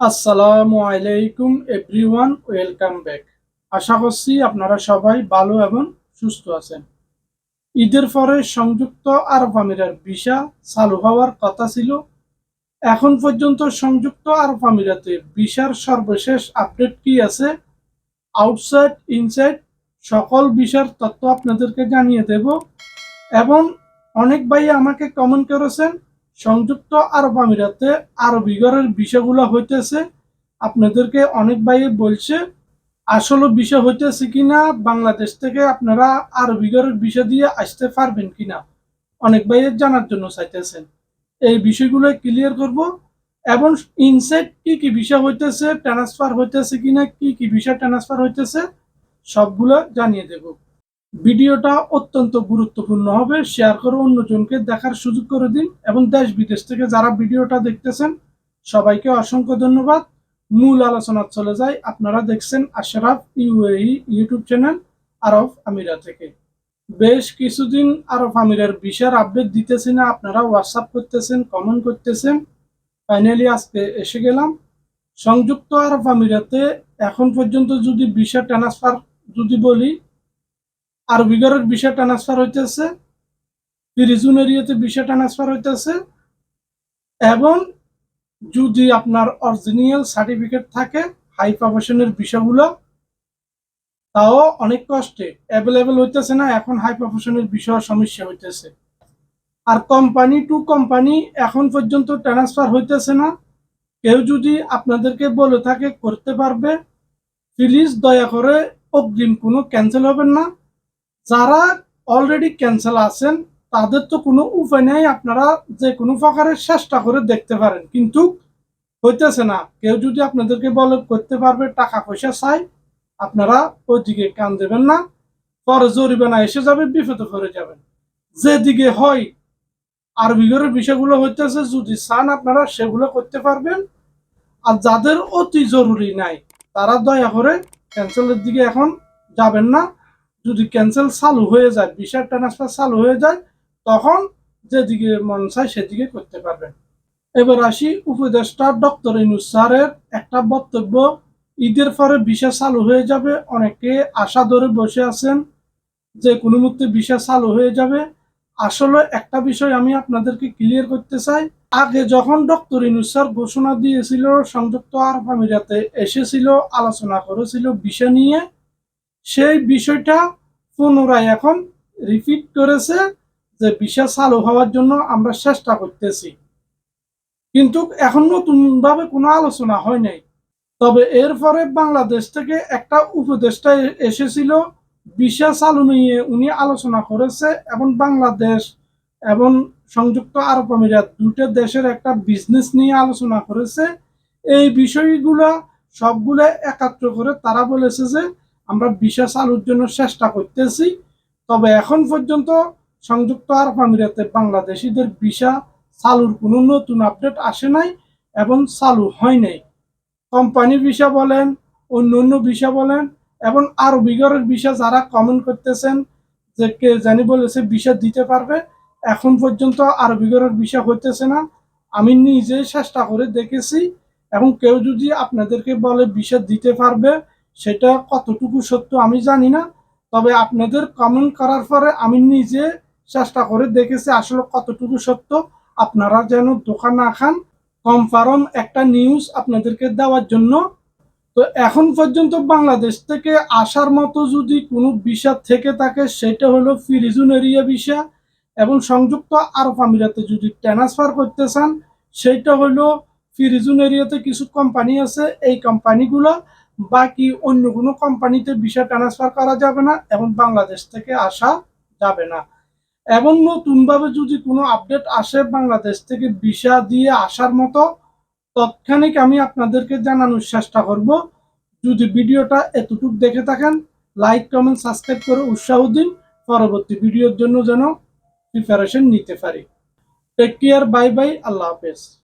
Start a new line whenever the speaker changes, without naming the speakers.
আসসালামু আলাইকুম everyone welcome back আশা করছি আপনারা সবাই ভালো এবং সুস্থ আছেন। ঈদের পরে সংযুক্ত আরব আমিরার ভিসা চালু হওয়ার কথা ছিল। এখন পর্যন্ত সংযুক্ত আরব আমিরাতে ভিসার সর্বশেষ আপডেট কি আছে? আউটসাইড ইনসাইড সকল ভিসার তথ্য আপনাদেরকে জানিয়ে দেব। এবং অনেক ভাই আমাকে কমেন্ট করেছেন সংযুক্ত আরব আমিরাতে আরবি ঘরের বিষয়গুলো হইতেছে, আপনাদেরকে অনেক ভাই বলছে, আসলে বিষয় হইতেছে কিনা, বাংলাদেশ থেকে আপনারা আরবি ঘরের বিষয় দিয়ে আসতে পারবেন কিনা, অনেক ভাইয়ের জানার জন্য চাইতেছেন। এই বিষয়গুলো ক্লিয়ার করব, এবং ইনসেট কি কি বিষয় হইতেছে ট্রান্সফার হইতেছে কিনা, কি কি বিষয় ট্রান্সফার হইতেছে, সবগুলো জানিয়ে দেব। ভিডিওটা অত্যন্ত গুরুত্বপূর্ণ হবে। শেয়ার করে অন্যজনকে দেখার সুযোগ করে দিন এবং দেশ বিদেশ থেকে যারা ভিডিওটা দেখতেছেন, সবাইকে অসংখ্য ধন্যবাদ। মূল আলোচনা চলে যায়। আপনারা দেখছেন আশরাফ ইউএই ইউটিউব চ্যানেল আরব আমিরা থেকে। বেশ কিছুদিন আরব আমিরার বিশার আপডেট দিতেছি না। আপনারা হোয়াটসঅ্যাপ করতেছেন কমেন্ট করতেছেন। ফাইনালি আজকে এসে গেলাম। সংযুক্ত আরব আমিরাতে এখন পর্যন্ত যদি ভিসা ট্রান্সফার যদি বলি আর বিগরের বিষয় ট্রান্সফার হইতেছে রিজুন এরিয়াতে বিষয় ট্রান্সফার হইতেছে, এবং যদি আপনার অরিজিনাল সার্টিফিকেট থাকে হাই প্রফেশনের বিষয়গুলো, তাও অনেক কষ্টে অ্যাভেলেবেল হইতেছে না, এখন হাই প্রফেশনের বিষয় সমস্যা হইতেছে। আর কোম্পানি টু কোম্পানি এখন পর্যন্ত ট্রান্সফার হইতেছে না। কেউ যদি আপনাদেরকে বলে থাকে, করতে পারবে প্লিজ দয়া করে অগ্রিম কোনো ক্যান্সেল হবেন না। যারা অলরেডি ক্যান্সেল আছেন, তাদের তো কোনো উপায় নেই, আপনারা যে কোনো প্রকারের চেষ্টা করে দেখতে পারেন। কিন্তু হইতেছে না। কেউ যদি আপনাদেরকে বলে করতে পারবে, টাকা পয়সা চাই, আপনারা ওইদিকে কান দেবেন না। পরে জরিমানা এসে যাবে, বিপদে পড়ে যাবেন। যেদিকে হয় আর বিগরের বিষয়গুলো হইতেছে, যদি চান আপনারা সেগুলো করতে পারবেন। আর যাদের অতি জরুরি নাই, তারা দয়া করে ক্যান্সেলের দিকে এখন যাবেন না। যদি ক্যান্সেল চালু হয়ে যায় ভিসা ট্রান্সফার চালু হয়ে যায়, তখন যেদিকে মন চায় সেদিকে করতে পারবেন। এবার আসি উপদেষ্টা ডক্টর ইনুস স্যারের একটা বক্তব্য। ঈদের পরে ভিসা চালু হয়ে যাবে, অনেকে আশা ধরে বসে আছেন যে কোনো মুহূর্তে ভিসা চালু হয়ে যাবে। আসলে একটা বিষয় আমি আপনাদেরকে ক্লিয়ার করতে চাই। আগে যখন ডক্টর ইনুস স্যার ঘোষণা দিয়েছিল, সংযুক্ত আরব আমিরাতে এসেছিল, আলোচনা করেছিল ভিসা নিয়ে সেই বিষয়টা পুনরায় এখন রিপিট করেছে যে ভিসা চালু হওয়ার জন্য আমরা চেষ্টা করতেছি। কিন্তু এখন নতুনভাবে কোনো আলোচনা হয় নাই। তবে এরপরে বাংলাদেশ থেকে একটা উপদেষ্টা এসেছিল ভিসা চালু নিয়ে উনি আলোচনা করেছে এবং বাংলাদেশ এবং সংযুক্ত আরব আমিরাত দুটো দেশের একটা বিজনেস নিয়ে আলোচনা করেছে। এই বিষয়গুলো সবগুলো একাত্র করে তারা বলেছে যে আমরা ভিসা চালুর জন্য চেষ্টা করতেছি। তবে এখন পর্যন্ত সংযুক্ত আরব আমিরাতে বাংলাদেশিদের ভিসা চালুর কোনো নতুন আপডেট আসে নাই এবং চালু হয় নাই। কোম্পানি ভিসা বলেন অন্য অন্য ভিসা বলেন এবং আরও বিগরের ভিসা যারা কমেন্ট করতেছেন যে কে জানি বলেছে ভিসা দিতে পারবে, এখন পর্যন্ত আরও বিগরের ভিসা হইতেছে না। আমি নিজে চেষ্টা করে দেখেছি এবং কেউ যদি আপনাদেরকে বলে ভিসা দিতে পারবে সেটা কতটুকু সত্য আমি জানি না, তবে আপনাদের কমেন্ট করার পরে আমি নিজে চেষ্টা করে দেখেছি আসলে কতটুকু সত্য। আপনারা যেন দোকান না খান কনফার্ম একটা নিউজ আপনাদেরকে দেওয়ার জন্য। তো এখন পর্যন্ত বাংলাদেশ থেকে আসার মতো যদি কোনো ভিসা থেকে থাকে, সেটা হলো ফিরিজুন এরিয়া ভিসা এবং সংযুক্ত আরব আমিরাতে যদি ট্রান্সফার করতে চান সেইটা হলো ফিরিজুন এরিয়াতে কিছু কোম্পানি আছে, এই কোম্পানিগুলো বাকি অন্য কোনো কোম্পানিতে ভিসা ট্রান্সফার করা যাবে না এবং বাংলাদেশ থেকে আসা যাবে না। এবং নতুনভাবে যদি কোনো আপডেট আসে বাংলাদেশ থেকে ভিসা দিয়ে আসার মতো, তৎক্ষণিক আমি আপনাদেরকে জানানোর চেষ্টা করব। যদি ভিডিওটা এতটুকু দেখে থাকেন লাইক কমেন্ট সাবস্ক্রাইব করে উৎসাহ দিন। পরবর্তী ভিডিওর জন্য যেন প্রিপারেশন নিতে পারি। টেক কেয়ার বাই বাই আল্লাহ হাফেজ।